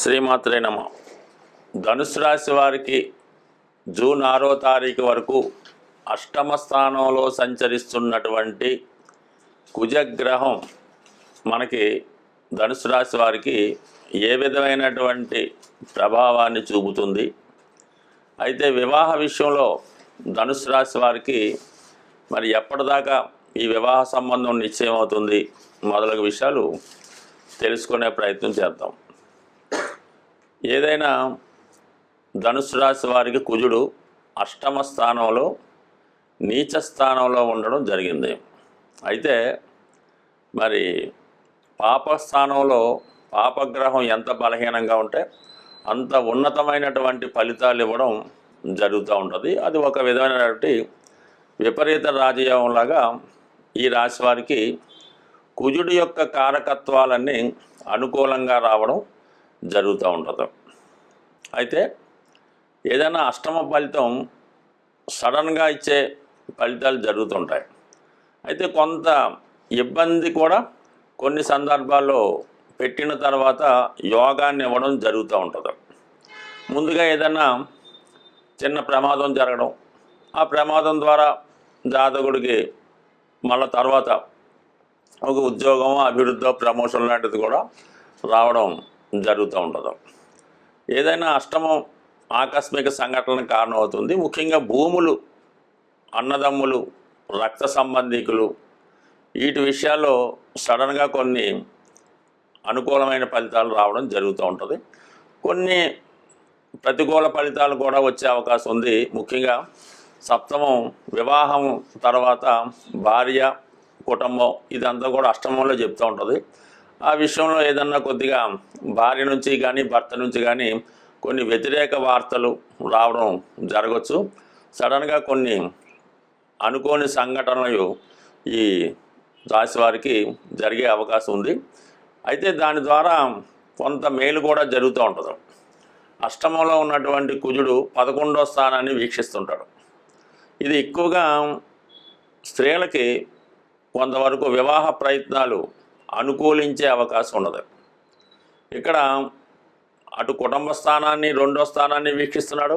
శ్రీమాత్రే నమ. ధనుసు రాశి వారికి జూన్ ఆరో తారీఖు వరకు అష్టమ స్థానంలో సంచరిస్తున్నటువంటి కుజగ్రహం మనకి ధనుసు రాశి వారికి ఏ విధమైనటువంటి ప్రభావాన్ని చూపుతుంది. అయితే వివాహ విషయంలో ధనుసు రాశి వారికి మరి ఎప్పటిదాకా ఈ వివాహ సంబంధం నిశ్చయం అవుతుంది మొదలగు విషయాలు తెలుసుకునే ప్రయత్నం చేద్దాం. ఏదైనా ధనుసు రాశి వారికి కుజుడు అష్టమ స్థానంలో నీచ స్థానంలో ఉండడం జరిగింది. అయితే మరి పాప స్థానంలో పాపగ్రహం ఎంత బలహీనంగా ఉంటే అంత ఉన్నతమైనటువంటి ఫలితాలు ఇవ్వడం జరుగుతూ ఉంటుంది. అది ఒక విధమైనటువంటి విపరీత రాజయోగంలాగా ఈ రాశి వారికి కుజుడి యొక్క కారకత్వాలన్నీ అనుకూలంగా రావడం జరుగుతూ ఉంటుంది. అయితే ఏదైనా అష్టమ ఫలితం సడన్గా ఇచ్చే ఫలితాలు జరుగుతుంటాయి. అయితే కొంత ఇబ్బంది కూడా కొన్ని సందర్భాల్లో పెట్టిన తర్వాత యోగాన్ని ఇవ్వడం జరుగుతూ ఉంటుంది. ముందుగా ఏదైనా చిన్న ప్రమాదం జరగడం ఆ ప్రమాదం ద్వారా జాతకుడికి మళ్ళా తర్వాత ఒక ఉద్యోగం అభివృద్ధి ప్రమోషన్ లాంటిది కూడా రావడం జరుగుతూ ఉండదు ఏదైనా అష్టమం ఆకస్మిక సంఘటనకు కారణమవుతుంది. ముఖ్యంగా భూములు అన్నదమ్ములు రక్త సంబంధికులు వీటి విషయాల్లో సడన్గా కొన్ని అనుకూలమైన ఫలితాలు రావడం జరుగుతూ ఉంటుంది. కొన్ని ప్రతికూల ఫలితాలు కూడా వచ్చే అవకాశం ఉంది. ముఖ్యంగా సప్తమం వివాహం తర్వాత భార్య కుటుంబం ఇదంతా కూడా అష్టమంలో చెప్తూ ఉంటుంది. ఆ విషయంలో ఏదన్నా కొద్దిగా భార్య నుంచి కానీ భర్త నుంచి కానీ కొన్ని వ్యతిరేక వార్తలు రావడం జరగచ్చు. సడన్గా కొన్ని అనుకోని సంఘటనలు ఈ రాశి వారికి జరిగే అవకాశం ఉంది. అయితే దాని ద్వారా కొంత మేలు కూడా జరుగుతూ ఉంటుంది. అష్టమంలో ఉన్నటువంటి కుజుడు పదకొండో స్థానాన్ని వీక్షిస్తుంటాడు. ఇది ఎక్కువగా స్త్రీలకి కొంతవరకు వివాహ ప్రయత్నాలు అనుకూలించే అవకాశం ఉండదు ఇక్కడ అటు కుటుంబ స్థానాన్ని రెండో స్థానాన్ని వీక్షిస్తున్నాడు.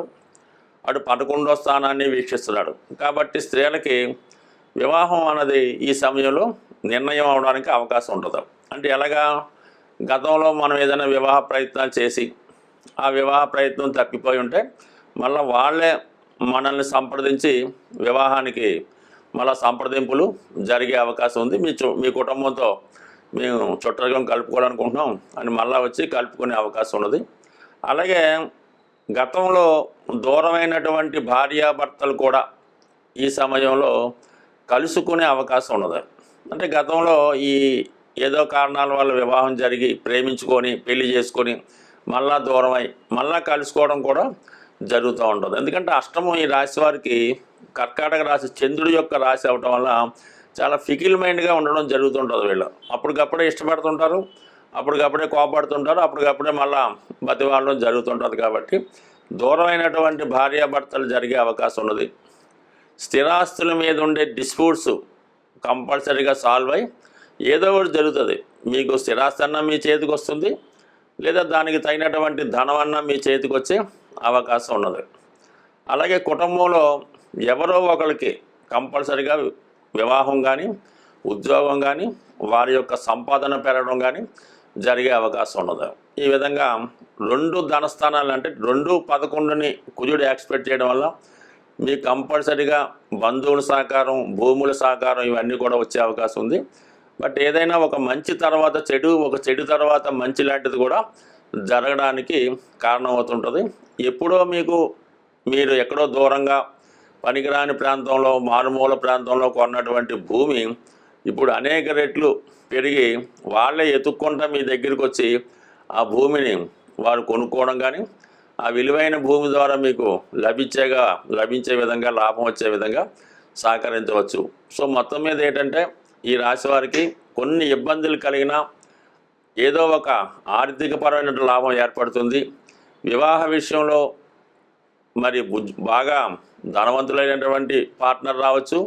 అటు పదకొండో స్థానాన్ని వీక్షిస్తున్నాడు. కాబట్టి స్త్రీలకి వివాహం అన్నది ఈ సమయంలో నిర్ణయం అవడానికి అవకాశం ఉండదు. అంటే ఎలాగా గతంలో మనం ఏదైనా వివాహ ప్రయత్నాలు చేసి ఆ వివాహ ప్రయత్నం తప్పిపోయి ఉంటే మళ్ళీ వాళ్ళే మనల్ని సంప్రదించి వివాహానికి మళ్ళీ సంప్రదింపులు జరిగే అవకాశం ఉంది. మీ మీ కుటుంబంతో మేము చుట్టరికం కలుపుకోవాలనుకుంటున్నాం. అని మళ్ళీ వచ్చి కలుపుకునే అవకాశం ఉన్నది. అలాగే గతంలో దూరమైనటువంటి భార్యాభర్తలు కూడా ఈ సమయంలో కలుసుకునే అవకాశం ఉన్నది. అంటే గతంలో ఈ ఏదో కారణాల వల్ల వివాహం జరిగి ప్రేమించుకొని పెళ్ళి చేసుకొని మళ్ళా దూరమై మళ్ళా కలుసుకోవడం కూడా జరుగుతూ ఉంటుంది. ఎందుకంటే అష్టమం ఈ రాశి వారికి కర్కాటక రాశి చంద్రుడి యొక్క రాశి అవటం వల్ల చాలా ఫికిల్ మైండ్గా ఉండడం జరుగుతుంటుంది వీళ్ళు. అప్పటికప్పుడే ఇష్టపడుతుంటారు అప్పటికప్పుడే కోపడుతుంటారు అప్పటికప్పుడే మళ్ళా బతివాడడం జరుగుతుంటుంది కాబట్టి దూరమైనటువంటి భార్యాభర్తలు జరిగే అవకాశం ఉన్నది. స్థిరాస్తుల మీద ఉండే డిస్ప్యూట్స్ కంపల్సరీగా సాల్వ్ అయి ఏదో ఒకటి జరుగుతుంది. మీకు స్థిరాస్తి అన్న మీ చేతికి వస్తుంది లేదా దానికి తగినటువంటి ధనం అన్న మీ చేతికి వచ్చే అవకాశం ఉన్నది. అలాగే కుటుంబంలో ఎవరో ఒకరికి కంపల్సరీగా వివాహం కానీ ఉద్యోగం కానీ వారి యొక్క సంపాదన పెరగడం కానీ జరిగే అవకాశం ఉన్నది ఈ విధంగా రెండు ధనస్థానాలు అంటే రెండు పదకొండుని కుజుడు ఎక్స్పెక్ట్ చేయడం వల్ల మీ కంపల్సరీగా బంధువుల సహకారం భూముల సహకారం ఇవన్నీ కూడా వచ్చే అవకాశం ఉంది. బట్ ఏదైనా ఒక మంచి తర్వాత చెడు ఒక చెడు తర్వాత మంచి లాంటిది కూడా జరగడానికి కారణమవుతుంటుంది. ఎప్పుడో మీకు మీరు ఎక్కడో దూరంగా పనికిరాని ప్రాంతంలో మారుమూల ప్రాంతంలో కొన్నటువంటి భూమి ఇప్పుడు అనేక రెట్లు పెరిగి వాళ్ళే ఎత్తుక్కుంటా మీ దగ్గరికి వచ్చి ఆ భూమిని వారు కొనుక్కోవడం కానీ ఆ విలువైన భూమి ద్వారా మీకు లభించేగా లభించే విధంగా లాభం వచ్చే విధంగా సహకరించవచ్చు. సో మొత్తం మీద ఏంటంటే ఈ రాశి వారికి కొన్ని ఇబ్బందులు కలిగినా ఏదో ఒక ఆర్థికపరమైన లాభం ఏర్పడుతుంది. వివాహ విషయంలో మరి బాగా ధనవంతులైనటువంటి పార్ట్నర్ రావచ్చు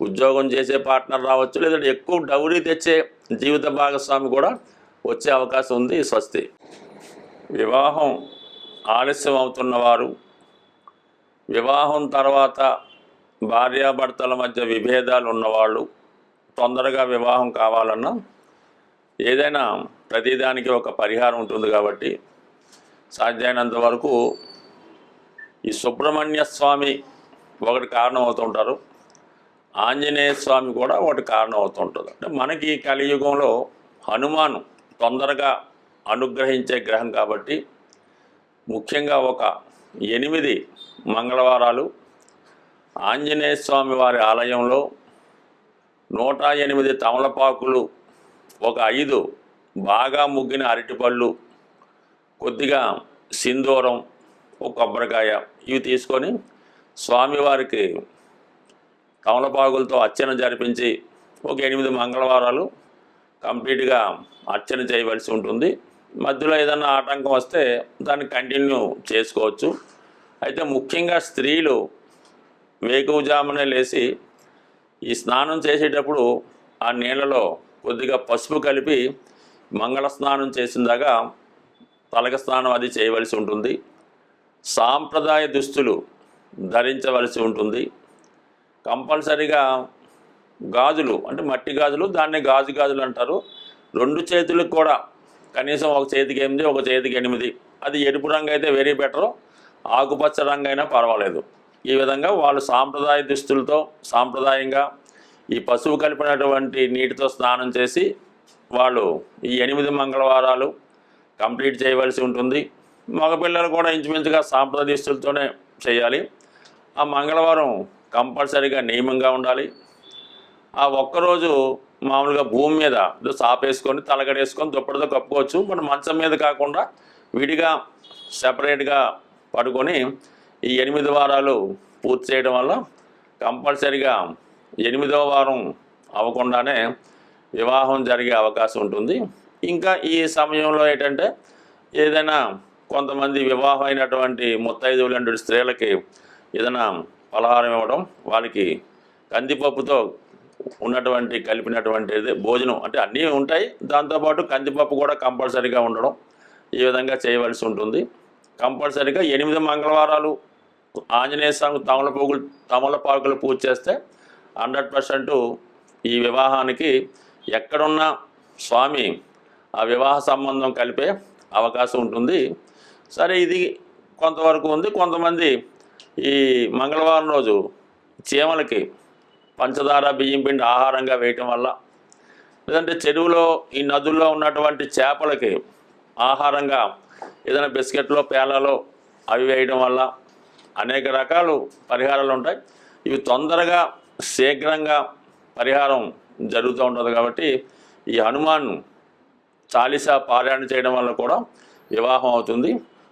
ఉద్యోగం చేసే పార్ట్నర్ రావచ్చు లేదంటే ఎక్కువ డౌరీ తెచ్చే జీవిత భాగస్వామి కూడా వచ్చే అవకాశం ఉంది స్వస్తి. వివాహం ఆలస్యం అవుతున్న వారు వివాహం తర్వాత భార్యాభర్తల మధ్య విభేదాలు ఉన్నవాళ్ళు తొందరగా వివాహం కావాలన్నా ఏదైనా ప్రతిదానికి ఒక పరిహారం ఉంటుంది కాబట్టి సాధ్యమైనంత వరకు ఈ సుబ్రహ్మణ్య స్వామి ఒకటి కారణం అవుతుంటారు ఆంజనేయ స్వామి కూడా ఒకటి కారణం అవుతుంటుంది అంటే మనకి ఈ కలియుగంలో హనుమాను తొందరగా అనుగ్రహించే గ్రహం కాబట్టి ముఖ్యంగా ఒక ఎనిమిది మంగళవారాలు ఆంజనేయ స్వామి వారి ఆలయంలో నూట ఎనిమిది తమలపాకులు ఒక ఐదు బాగా ముగ్గిన అరటిపళ్ళు కొద్దిగా సింధూరం ఒక కొబ్బరికాయ ఇవి తీసుకొని స్వామివారికి తమలపాకులతో అర్చన జరిపించి ఒక ఎనిమిది మంగళవారాలు కంప్లీట్గా అర్చన చేయవలసి ఉంటుంది. మధ్యలో ఏదన్నా ఆటంకం వస్తే దాన్ని కంటిన్యూ చేసుకోవచ్చు. అయితే ముఖ్యంగా స్త్రీలు వేకువజామునే లేచి ఈ స్నానం చేసేటప్పుడు ఆ నీళ్ళలో కొద్దిగా పసుపు కలిపి మంగళ స్నానం చేసిందాగా తలక స్నానం అది చేయవలసి ఉంటుంది. సాంప్రదాయ దుస్తులు ధరించవలసి ఉంటుంది. కంపల్సరిగా గాజులు అంటే మట్టి గాజులు దాన్ని గాజు గాజులు అంటారు. రెండు చేతులకు కూడా కనీసం ఒక చేతికి ఎనిమిది ఒక చేతికి ఎనిమిది. అది ఎరుపు రంగు అయితే వెరీ బెటర్ ఆకుపచ్చ రంగు అయినా పర్వాలేదు. ఈ విధంగా వాళ్ళు సాంప్రదాయ దుస్తులతో సాంప్రదాయంగా ఈ పశువు కలిపినటువంటి నీటితో స్నానం చేసి వాళ్ళు ఈ ఎనిమిది మంగళవారాలు కంప్లీట్ చేయవలసి ఉంటుంది. మగపిల్లలు కూడా ఇంచుమించుగా సాంప్రదాయ దుస్తులతోనే చేయాలి. ఆ మంగళవారం కంపల్సరీగా నియమంగా ఉండాలి. ఆ ఒక్కరోజు మామూలుగా భూమి మీద సాపేసుకొని తలగడేసుకొని దుప్పటితో కప్పుకోవచ్చు. మన మంచం మీద కాకుండా విడిగా సెపరేట్గా పడుకొని ఈ ఎనిమిది వారాలు పూర్తి చేయడం వల్ల కంపల్సరీగా ఎనిమిదవ వారం అవ్వకుండానే వివాహం జరిగే అవకాశం ఉంటుంది. ఇంకా ఈ సమయంలో ఏంటంటే ఏదైనా కొంతమంది వివాహం అయినటువంటి ముత్తైదువులంటి స్త్రీలకి ఏదైనా పలహారం ఇవ్వడం వాళ్ళకి కందిపప్పుతో ఉన్నటువంటి కలిపినటువంటిది భోజనం అంటే అన్నీ ఉంటాయి. దాంతోపాటు కందిపప్పు కూడా కంపల్సరీగా ఉండడం. ఈ విధంగా చేయవలసి ఉంటుంది. కంపల్సరీగా ఎనిమిది మంగళవారాలు ఆంజనేయ స్వామి తమలపాకులు తమలపాకులు పూజ చేస్తే హండ్రెడ్ పర్సెంట్ ఈ వివాహానికి ఎక్కడున్న స్వామి ఆ వివాహ సంబంధం కలిపే అవకాశం ఉంటుంది. సరే ఇది కొంతవరకు ఉంది. కొంతమంది ఈ మంగళవారం రోజు చీమలకి పంచదార బియ్యం పిండి ఆహారంగా వేయటం వల్ల లేదంటే చెరువులో ఈ నదుల్లో ఉన్నటువంటి చేపలకి ఆహారంగా ఏదైనా బిస్కెట్లో పేలలో అవి వేయడం వల్ల అనేక రకాలు పరిహారాలు ఉంటాయి. ఇవి తొందరగా శీఘ్రంగా పరిహారం జరుగుతూ ఉంటుంది కాబట్టి ఈ హనుమాన్ చాలీసా పారాయణ చేయడం వల్ల కూడా వివాహం అవుతుంది.